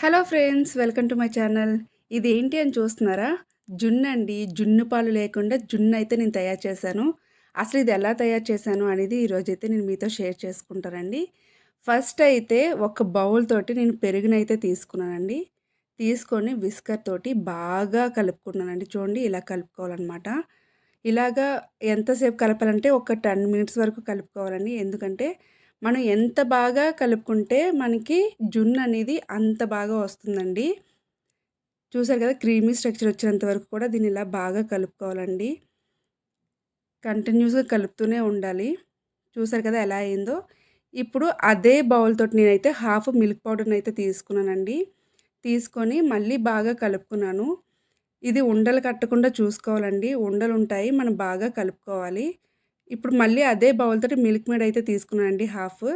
Hello friends welcome to my channel. ఇది ఏంటి అని చూస్తున్నారా? జున్ను అండి జున్ను పాలు లేకుండా జున్ను అయితే నేను తయారు చేశాను. అసలు ఇది ఎలా తయారు చేశాను అనేది ఈరోజు అయితే నేను మీతో షేర్ చేసుకుంటానండి. ఫస్ట్ అయితే ఒక బౌల్ తోటి నేను పెరుగునైతే తీసుకున్నానండి. తీసుకొని విస్కర్ తోటి బాగా కలుపుకున్నానండి. చూడండి ఇలా కలుపుకోవాలన్నమాట. ఇలాగా ఎంతసేపు కలపాలంటే ఒక టెన్ మినిట్స్ వరకు కలుపుకోవాలండి. ఎందుకంటే మనం ఎంత బాగా కలుపుకుంటే మనకి జున్ను అనేది అంత బాగా వస్తుందండి. చూసారు కదా క్రీమీ స్ట్రక్చర్ వచ్చినంత వరకు కూడా దీన్ని ఇలా బాగా కలుపుకోవాలండి. కంటిన్యూస్గా కలుపుతూనే ఉండాలి. చూసారు కదా ఎలా అయిందో. ఇప్పుడు అదే బౌల్తో నేనైతే హాఫ్ మిల్క్ పౌడర్ని అయితే తీసుకున్నానండి. తీసుకొని మళ్ళీ బాగా కలుపుకున్నాను. ఇది ఉండలు కట్టకుండా చూసుకోవాలండి. ఉండలు ఉంటాయి మనం బాగా కలుపుకోవాలి. ఇప్పుడు మళ్ళీ అదే బౌల్ తోటి మిల్క్ మేడ్ అయితే తీసుకున్నానండి హాఫ్.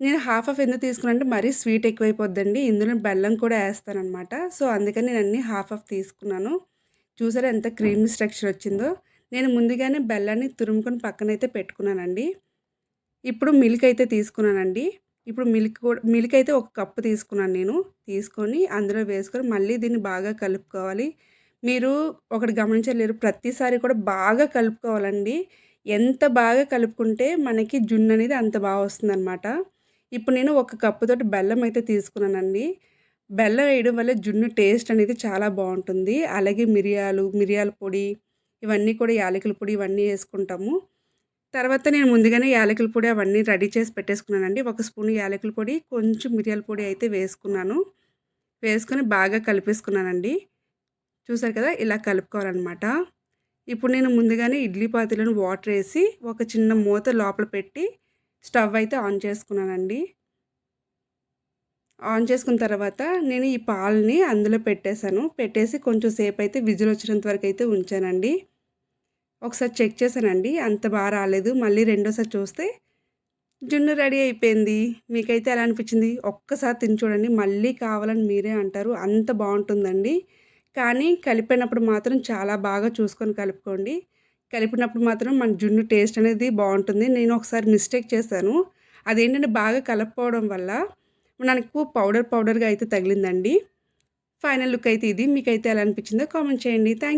నేను హాఫ్ ఆఫ్ ఎందుకు తీసుకున్నాను అంటే మరీ స్వీట్ ఎక్కువైపోద్దండి ఇందులో బెల్లం కూడా వేస్తానమాట సో అందుకని నేను అన్నీ హాఫ్ ఆఫ్ తీసుకున్నాను. చూసారా ఎంత క్రీమీ స్ట్రక్చర్ వచ్చిందో. నేను ముందుగానే బెల్లాన్ని తురుముకొని పక్కనైతే పెట్టుకున్నానండి. ఇప్పుడు మిల్క్ అయితే తీసుకున్నానండి. ఇప్పుడు మిల్క్ కూడా మిల్క్ అయితే ఒక కప్పు తీసుకున్నాను నేను. తీసుకొని అందులో వేసుకొని మళ్ళీ దీన్ని బాగా కలుపుకోవాలి. మీరు ఒకటి గమనించలేరు ప్రతిసారి కూడా బాగా కలుపుకోవాలండి. ఎంత బాగా కలుపుకుంటే మనకి జున్ను అనేది అంత బాగా వస్తుందన్నమాట. ఇప్పుడు నేను ఒక కప్పుతోటి బెల్లం అయితే తీసుకున్నానండి. బెల్లం వేయడం వల్ల జున్ను టేస్ట్ అనేది చాలా బాగుంటుంది. అలాగే మిరియాలు మిరియాల పొడి ఇవన్నీ కూడా యాలకుల పొడి ఇవన్నీ వేసుకుంటాము. తర్వాత నేను ముందుగానే యాలకుల పొడి అవన్నీ రెడీ చేసి పెట్టేసుకున్నానండి. ఒక స్పూన్ యాలకుల పొడి కొంచెం మిరియాల పొడి అయితే వేసుకున్నాను. వేసుకొని బాగా కలిపేసుకున్నానండి. చూసారు కదా? ఇలా కలుపుకోవాలన్నమాట. ఇప్పుడు నేను ముందుగానే ఇడ్లీ పాత్రలను వాటర్ వేసి ఒక చిన్న మూత లోపల పెట్టి స్టవ్ అయితే ఆన్ చేసుకున్నానండి. ఆన్ చేసుకున్న తర్వాత నేను ఈ పాలని అందులో పెట్టేశాను. పెట్టేసి కొంచెం సేపు అయితే విజిల్ వచ్చినంత వరకు అయితే ఉంచానండి. ఒకసారి చెక్ చేశానండి. అంత బాగా రాలేదు. మళ్ళీ రెండోసారి చూస్తే జున్ను రెడీ అయిపోయింది. మీకైతే ఎలా అనిపించింది? ఒక్కసారి తిని చూడండి. మళ్ళీ కావాలని మీరే అంటారు. అంత బాగుంటుందండి. కానీ కలిపినప్పుడు మాత్రం చాలా బాగా చూసుకొని కలుపుకోండి. కలిపినప్పుడు మాత్రం మన జున్ను టేస్ట్ అనేది బాగుంటుంది. నేను ఒకసారి మిస్టేక్ చేశాను. అదేంటంటే బాగా కలపకపోవడం వల్ల నాకు పౌడర్ పౌడర్గా అయితే తగిలిందండి. ఫైనల్ లుక్ అయితే ఇది. మీకైతే ఎలా అనిపించిందో కామెంట్ చేయండి. Thank you